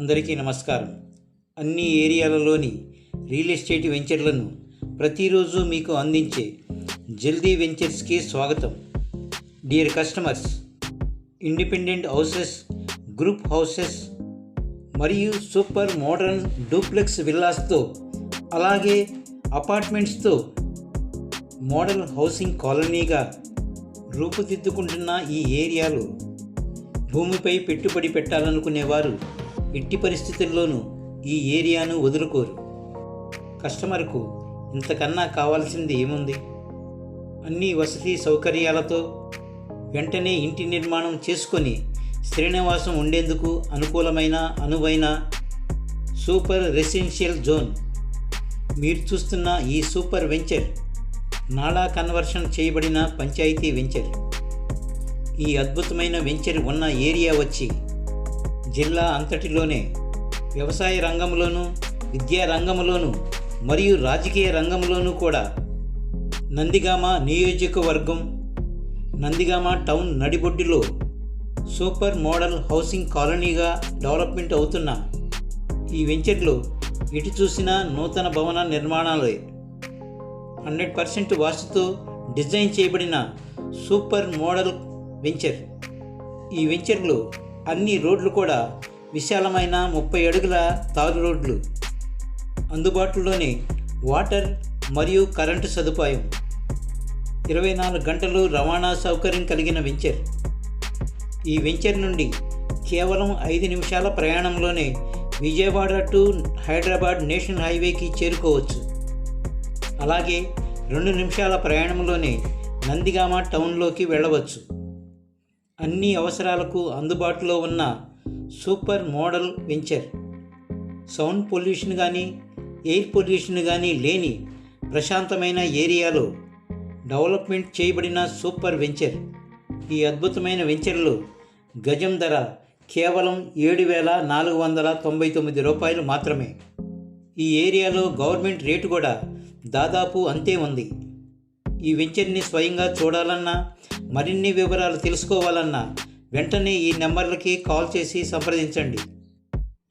అందరికీ నమస్కారం. అన్ని ఏరియాలలోని రియల్ ఎస్టేట్ వెంచర్లను ప్రతిరోజు మీకు అందించే జల్దీ వెంచర్స్కి స్వాగతం. Dear customers independent houses group houses మరియు సూపర్ మోడర్న్ డూప్లెక్స్ విల్లాస్తో అలాగే అపార్ట్మెంట్స్తో మోడల్ హౌసింగ్ కాలనీగా రూపుదిద్దుకుంటున్న ఈ ఏరియాలో భూమిపై పెట్టుబడి పెట్టాలనుకునేవారు ఎట్టి పరిస్థితుల్లోనూ ఈ ఏరియాను వదులుకోరు. కస్టమర్కు ఇంతకన్నా కావాల్సింది ఏముంది? అన్ని వసతి సౌకర్యాలతో వెంటనే ఇంటి నిర్మాణం చేసుకొని శ్రీనివాసం ఉండేందుకు అనుకూలమైన అనువైన సూపర్ రెసిడెన్షియల్ జోన్. మీరు చూస్తున్న ఈ సూపర్ వెంచర్ నాలా కన్వర్షన్ చేయబడిన పంచాయతీ వెంచర్. ఈ అద్భుతమైన వెంచర్ ఉన్న ఏరియా వచ్చి జిల్లా అంతటిలోనే వ్యవసాయ రంగంలోనూ విద్యా రంగంలోనూ మరియు రాజకీయ రంగంలోనూ కూడా నందిగామ నియోజకవర్గం నందిగామ టౌన్ నడిబొడ్డులో సూపర్ మోడల్ హౌసింగ్ కాలనీగా డెవలప్మెంట్ అవుతున్న ఈ వెంచర్లో ఎటు చూసిన నూతన భవన నిర్మాణాలే. హండ్రెడ్ పర్సెంట్ వాస్తుతో డిజైన్ చేయబడిన సూపర్ మోడల్ వెంచర్. ఈ వెంచర్లో అన్ని రోడ్లు కూడా విశాలమైన ముప్పై అడుగుల తారు రోడ్లు. అందుబాటులోనే వాటర్ మరియు కరెంటు సదుపాయం. ఇరవై నాలుగు గంటలు రవాణా సౌకర్యం కలిగిన వెంచర్. ఈ వెంచర్ నుండి కేవలం ఐదు నిమిషాల ప్రయాణంలోనే విజయవాడ టు హైదరాబాద్ నేషనల్ హైవేకి చేరుకోవచ్చు. అలాగే రెండు నిమిషాల ప్రయాణంలోనే నందిగామ టౌన్లోకి వెళ్ళవచ్చు. అన్ని అవసరాలకు అందుబాటులో ఉన్న super model venture. Sound pollution కానీ ఎయిర్ పొల్యూషన్ కానీ లేని ప్రశాంతమైన ఏరియాలో డెవలప్మెంట్ చేయబడిన సూపర్ వెంచర్. ఈ అద్భుతమైన వెంచర్లు గజం ధర కేవలం ఏడు వేల నాలుగు వందల తొంభై తొమ్మిది రూపాయలు మాత్రమే. ఈ ఏరియాలో గవర్నమెంట్ రేటు కూడా దాదాపు అంతే ఉంది. ఈ వెంచర్ని స్వయంగా చూడాలన్నా మరిన్ని వివరాలు తెలుసుకోవాలన్నా వెంటనే ఈ నెంబర్లకి కాల్ చేసి సంప్రదించండి.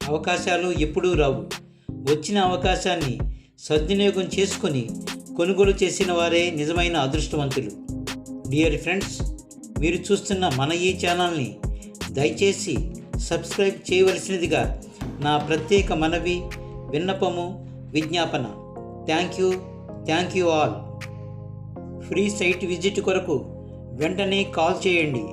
అవకాశాలు ఎప్పుడూ రావు. వచ్చిన అవకాశాన్ని సద్వినియోగం చేసుకొని కొనుగోలు చేసిన వారే నిజమైన అదృష్టవంతులు. డియర్ ఫ్రెండ్స్ మీరు చూస్తున్న మన ఈ ఛానల్ని దయచేసి సబ్స్క్రైబ్ చేయవలసినదిగా నా ప్రత్యేక మనవి విన్నపము విజ్ఞాపన. Thank you. Thank you all. Free site visit కొరకు వెంటనే కాల్ చేయండి.